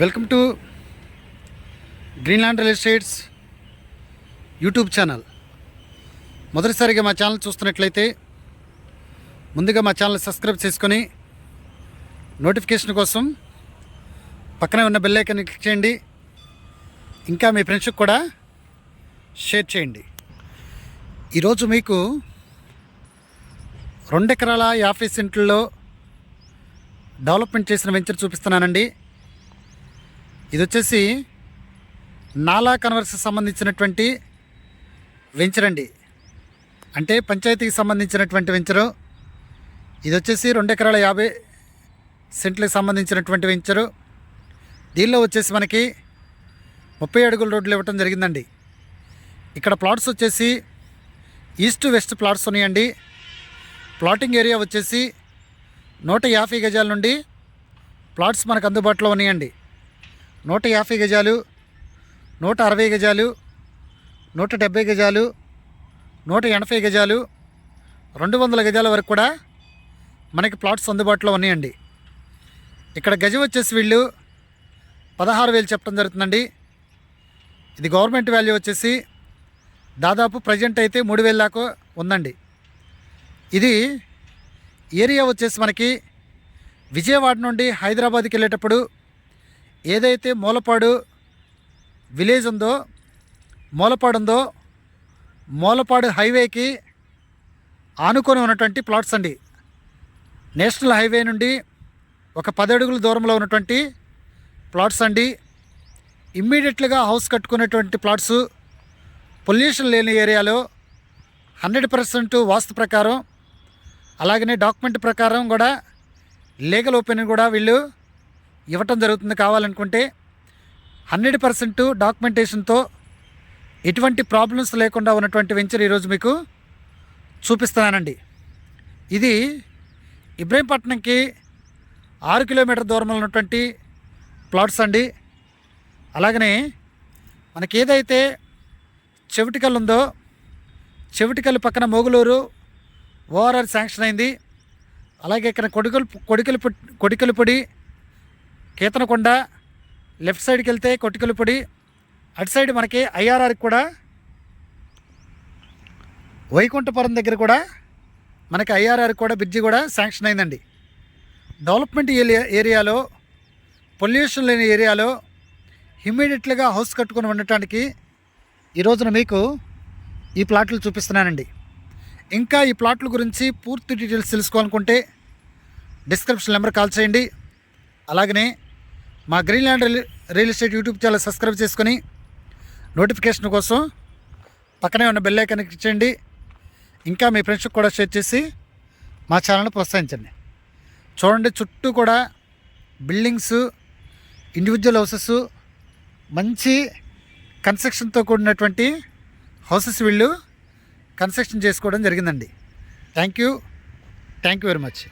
Welcome to Greenland real estates YouTube channel. మొదటిసారిగా మా channel చూస్తున్నట్లయితే ముందుగా మా ఛానల్ సబ్స్క్రైబ్ చేసుకొని నోటిఫికేషన్ కోసం పక్కనే ఉన్న బెల్ ఐకాన్ క్లిక్ చేయండి. ఇంకా మీ ఫ్రెండ్స్కి కూడా షేర్ చేయండి. ఈరోజు మీకు రెండెకరాల యాభై సెంట్లలో డెవలప్మెంట్ చేసిన వెంచర్ చూపిస్తున్నానండి. ఇది వచ్చేసి నాలా కన్వర్స్కి సంబంధించినటువంటి వెంచర్ అండి అంటే పంచాయతీకి సంబంధించినటువంటి వెంచరు. ఇది వచ్చేసి రెండు ఎకరాల యాభై సెంట్లకు సంబంధించినటువంటి వెంచరు. దీనిలో వచ్చేసి మనకి ముప్పై అడుగుల రోడ్లు ఇవ్వటం జరిగిందండి. ఇక్కడ ప్లాట్స్ వచ్చేసి ఈస్ట్ వెస్ట్ ప్లాట్స్ ఉన్నాయండి. ప్లాటింగ్ ఏరియా వచ్చేసి నూట యాభై గజాల నుండి ప్లాట్స్ మనకు అందుబాటులో ఉన్నాయండి. నూట యాభై గజాలు నూట అరవై గజాలు నూట డెబ్బై గజాలు నూట ఎనభై గజాలు రెండు వందల గజాల వరకు కూడా మనకి ప్లాట్స్ అందుబాటులో ఉన్నాయండి. ఇక్కడ గజం వచ్చేసి వీళ్ళు పదహారు వేలు చెప్పడం జరుగుతుందండి. ఇది గవర్నమెంట్ వాల్యూ వచ్చేసి దాదాపు ప్రజెంట్ అయితే మూడు వేల దాకా ఉందండి. ఇది ఏరియా వచ్చేసి మనకి విజయవాడ నుండి హైదరాబాద్కి వెళ్ళేటప్పుడు ఏదైతే మూలపాడు విలేజ్ ఉందో మూలపాడు ఉందో మూలపాడు హైవేకి ఆనుకొని ఉన్నటువంటి ప్లాట్స్ అండి. నేషనల్ హైవే నుండి ఒక పదడుగుల అడుగుల దూరంలో ఉన్నటువంటి ప్లాట్స్ అండి. ఇమ్మీడియట్లుగా హౌస్ కట్టుకునేటువంటి ప్లాట్స్ పొల్యూషన్ లేని ఏరియాలో హండ్రెడ్ పర్సెంట్ వాస్తు ప్రకారం అలాగనే డాక్యుమెంట్ ప్రకారం కూడా లీగల్ ఓపెనింగ్ కూడా వీళ్ళు ఇవ్వటం జరుగుతుంది కావాలనుకుంటే హండ్రెడ్ పర్సెంట్ డాక్యుమెంటేషన్తో ఎటువంటి ప్రాబ్లమ్స్ లేకుండా ఉన్నటువంటి వెంచర్ ఈరోజు మీకు చూపిస్తున్నానండి. ఇది ఇబ్రహీంపట్నంకి ఆరు కిలోమీటర్ దూరంలో ఉన్నటువంటి ప్లాట్స్ అండి. అలాగనే మనకి ఏదైతే చెవిటికల్ ఉందో చెవిటికల్ పక్కన మోగులూరు ఓఆర్ఆర్ శాంక్షన్ అయింది. అలాగే ఇక్కడ కొడుకలు కొడికలు కొడికలపొడి కేతనకొండ లెఫ్ట్ సైడ్కి వెళ్తే కొట్టికలుపొడి అటు సైడ్ మనకి ఐఆర్ఆర్కి కూడా వైకుంఠపురం దగ్గర కూడా మనకి ఐఆర్ఆర్ కూడా బ్రిడ్జి కూడా శాంక్షన్ అయిందండి. డెవలప్మెంట్ ఏరియా ఏరియాలో పొల్యూషన్ లేని ఏరియాలో ఇమ్మీడియట్లుగా హౌస్ కట్టుకొని ఉండటానికి ఈ రోజున మీకు ఈ ప్లాట్లు చూపిస్తున్నానండి. ఇంకా ఈ ప్లాట్ల గురించి పూర్తి డీటెయిల్స్ తెలుసుకోవాలనుకుంటే డిస్క్రిప్షన్ నెంబర్ కాల్ చేయండి. అలాగనే మా Greenland real real estate YouTube channel subscribe చేసుకొని నోటిఫికేషన్ కోసం పక్కనే ఉన్న బెల్ ఐకాన్ ఇచ్చండి ఇంకా మీ ఫ్రెండ్స్కి కూడా షేర్ చేసి మా ఛానల్ని ప్రోత్సహించండి. చూడండి చుట్టూ కూడా బిల్డింగ్స్ ఇండివిజువల్ హౌసెస్ మంచి కన్స్ట్రక్షన్తో కూడినటువంటి హౌసెస్ వీళ్ళు కన్స్ట్రక్షన్ చేసుకోవడం జరిగిందండి. Thank you. Thank you very much.